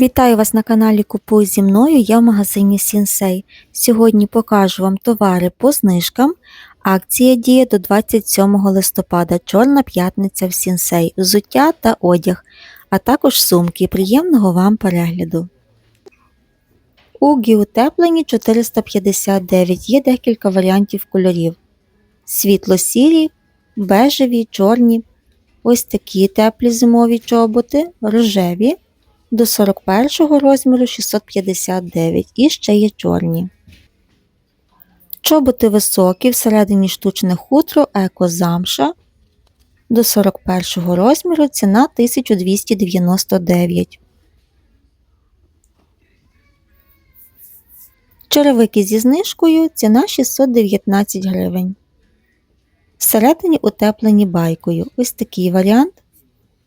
Вітаю вас на каналі Купуй зі мною. Я в магазині Сінсей. Сьогодні покажу вам товари по знижкам. Акція діє до 27 листопада. Чорна п'ятниця в Сінсей, взуття та одяг, а також сумки. Приємного вам перегляду. Угі утеплені 459. Є декілька варіантів кольорів: світло-сірі, бежеві, чорні. Ось такі теплі зимові чоботи, рожеві до 41 розміру 659 і ще є чорні. Чоботи високі, всередині штучне хутро, еко-замша. До 41 розміру ціна 1299. Черевики зі знижкою ціна 619 гривень. Всередині утеплені байкою. Ось такий варіант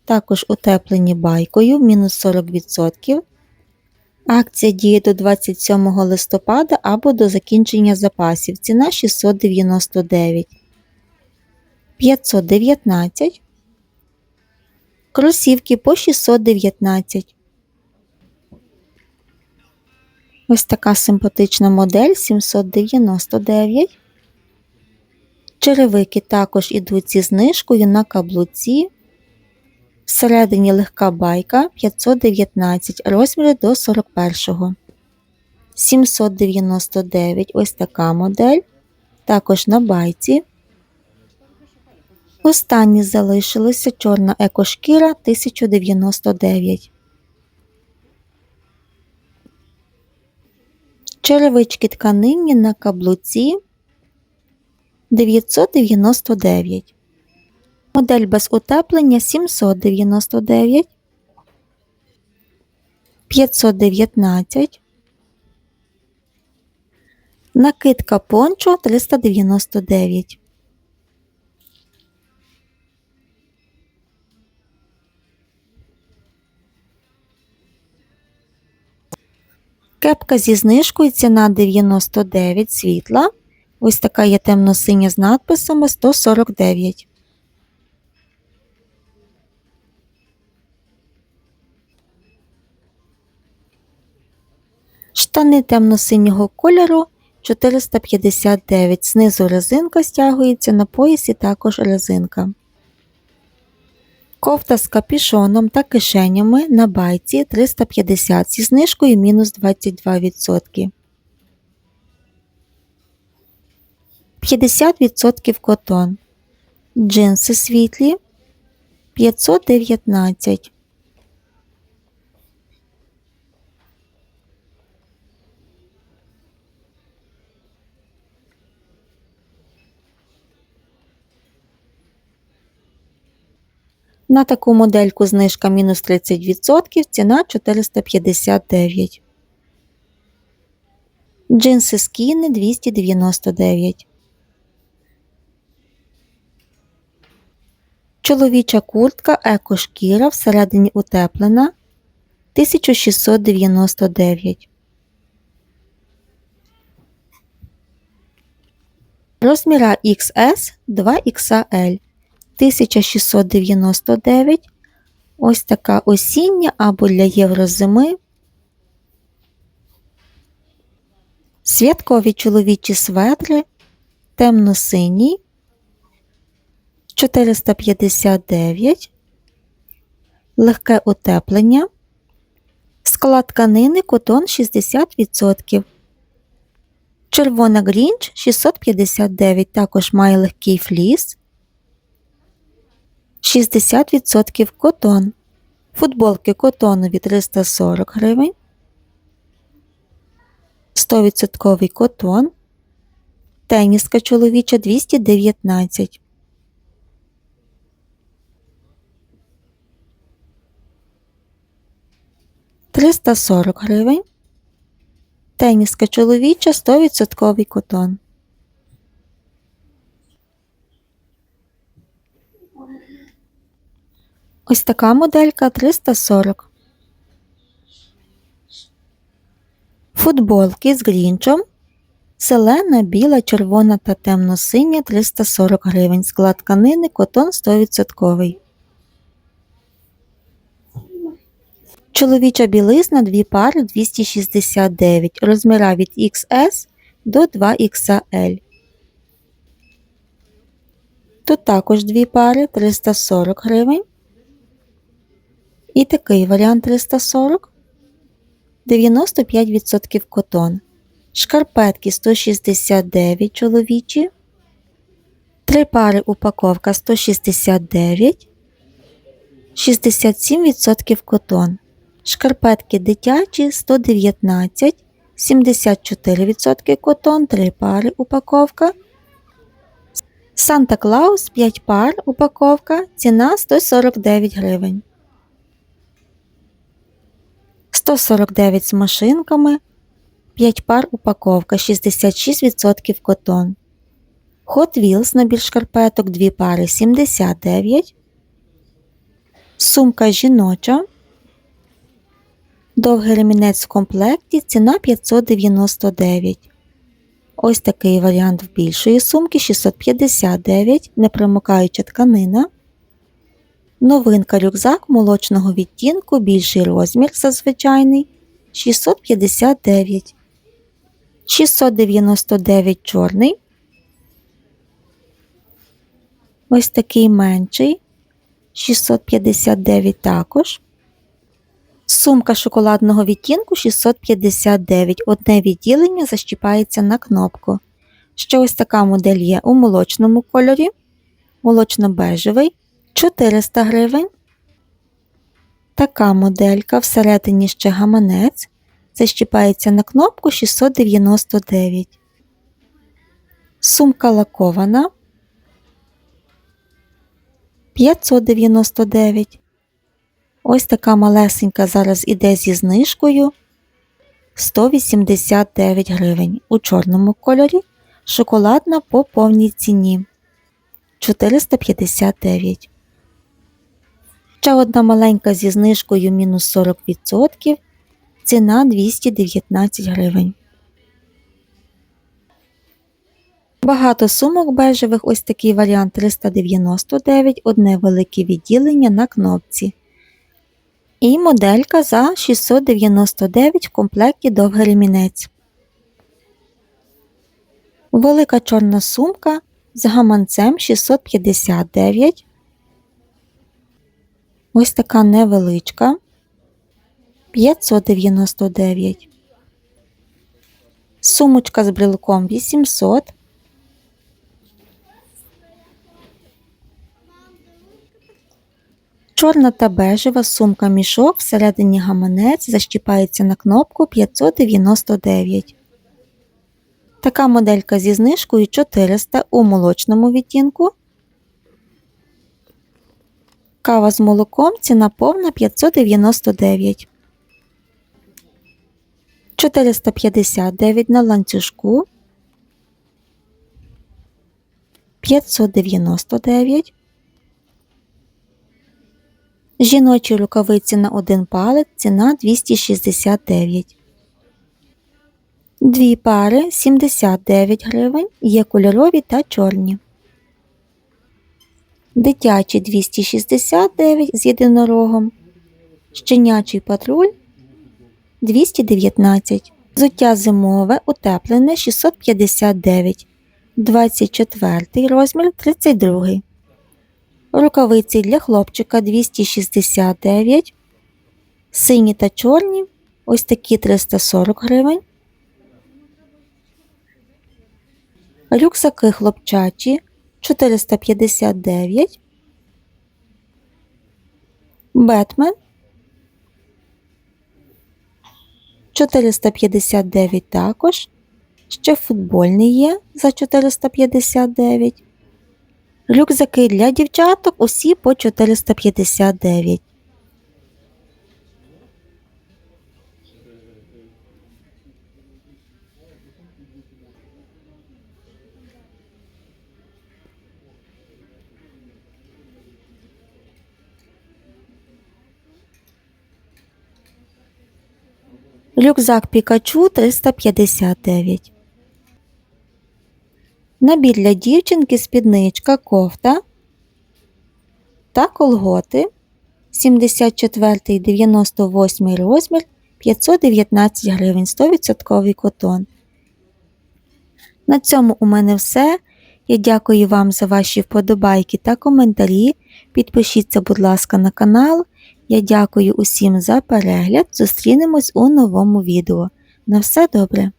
також утеплені байкою мінус 40%. Акція діє до 27 листопада або до закінчення запасів. Ціна 699, 519. Кросівки по 619. Ось така симпатична модель 799. Черевики також ідуть зі знижкою на каблуці Всередині легка байка 519 розміри до 41. 799 ось така модель. Також на байці. Останні залишилися чорна екошкіра 1099. Черевички тканинні на каблуці 999. Модель без утеплення 799, 519, накидка пончо 399. Кепка зі знижкою ціна 99 світла. Ось така є темно-синя з надписами 149. Штани темно-синього кольору 459. Знизу резинка стягується, на поясі також резинка. Кофта з капішоном та кишенями на байці 350 зі знижкою мінус 22%. 50% котон. Джинси світлі 519. На таку модельку знижка мінус 30%, ціна 459. Джинси скіни 299. Чоловіча куртка екошкіра всередині утеплена 1699. Розміра XS 2XL 1699. Ось така осіння або для єврозими. Святкові чоловічі светри, темно-синій, 459, легке утеплення, склад тканини котон 60%. Червона грінч 659, також має легкий фліс. 60% котон. Футболки котонові 340 гривень. 100% котон. Теніска чоловіча 219. Триста сорок гривень. Теніска чоловіча 100% котон. Ось така моделька 340. Футболки з грінчом. Зелена, біла, червона та темно-синя 340 гривень. Склад тканини, котон 100%. Чоловіча білизна дві пари 269, розміра від XS до 2XL. Тут також дві пари 340 гривень. І такий варіант 340. 95% котон. Шкарпетки 169 чоловічі. Три пари упаковка 169. 67% котон. Шкарпетки дитячі 119, 74% котон, 3 пари упаковка. Санта Клаус 5 пар упаковка, ціна 149 гривень. 149 з машинками, 5 пар упаковка, 66% котон. Hot Wheels набір шкарпеток 2 пари 79. Сумка жіноча. Довгий ремінець в комплекті ціна 599. Ось такий варіант в більшої сумки 659, непромокаюча тканина. Новинка рюкзак молочного відтінку, більший розмір за звичайний 659. 699 чорний. Ось такий менший. 659 також. Сумка шоколадного відтінку 659. Одне відділення защіпається на кнопку. Ще ось така модель є у молочному кольорі. Молочно-бежевий 400 гривень. Така моделька всередині ще гаманець. Защіпається на кнопку 699. Сумка лакована 599. Ось така малесенька зараз іде зі знижкою 189 гривень. У чорному кольорі шоколадна по повній ціні 459. Ще одна маленька зі знижкою мінус 40%. Ціна 219 гривень. Багато сумок бежевих, ось такий варіант 399, одне велике відділення на кнопці. І моделька за 699 в комплекті довгий ремінець. Велика чорна сумка з гаманцем 659. Ось така невеличка 599. Сумочка з брелком 800. Чорна та бежева сумка мішок всередині гаманець защіпається на кнопку 599. Така моделька зі знижкою 400 у молочному відтінку. Кава з молоком ціна повна 599. 459 на ланцюжку. 599. Жіночі рукавиці на один палець ціна 269. Дві пари 79 гривень, є кольорові та чорні. Дитячі 269 з єдинорогом. Щенячий патруль 219. Взуття зимове утеплене 659. 24 розмір 32. Рукавиці для хлопчика 269. Сині та чорні. Ось такі 340 гривень. Рюкзаки хлопчачі 459. Бетмен 459 також. Ще футбольний є за 459. Рюкзаки для дівчаток усі по 459. Рюкзак Пікачу 359. Набір для дівчинки спідничка, кофта та колготи 74 98 розмір 519 гривень 100% котон. На цьому у мене все. Я дякую вам за ваші вподобайки та коментарі. Підпишіться, будь ласка, на канал. Я дякую усім за перегляд. Зустрінемось у новому відео. На все добре!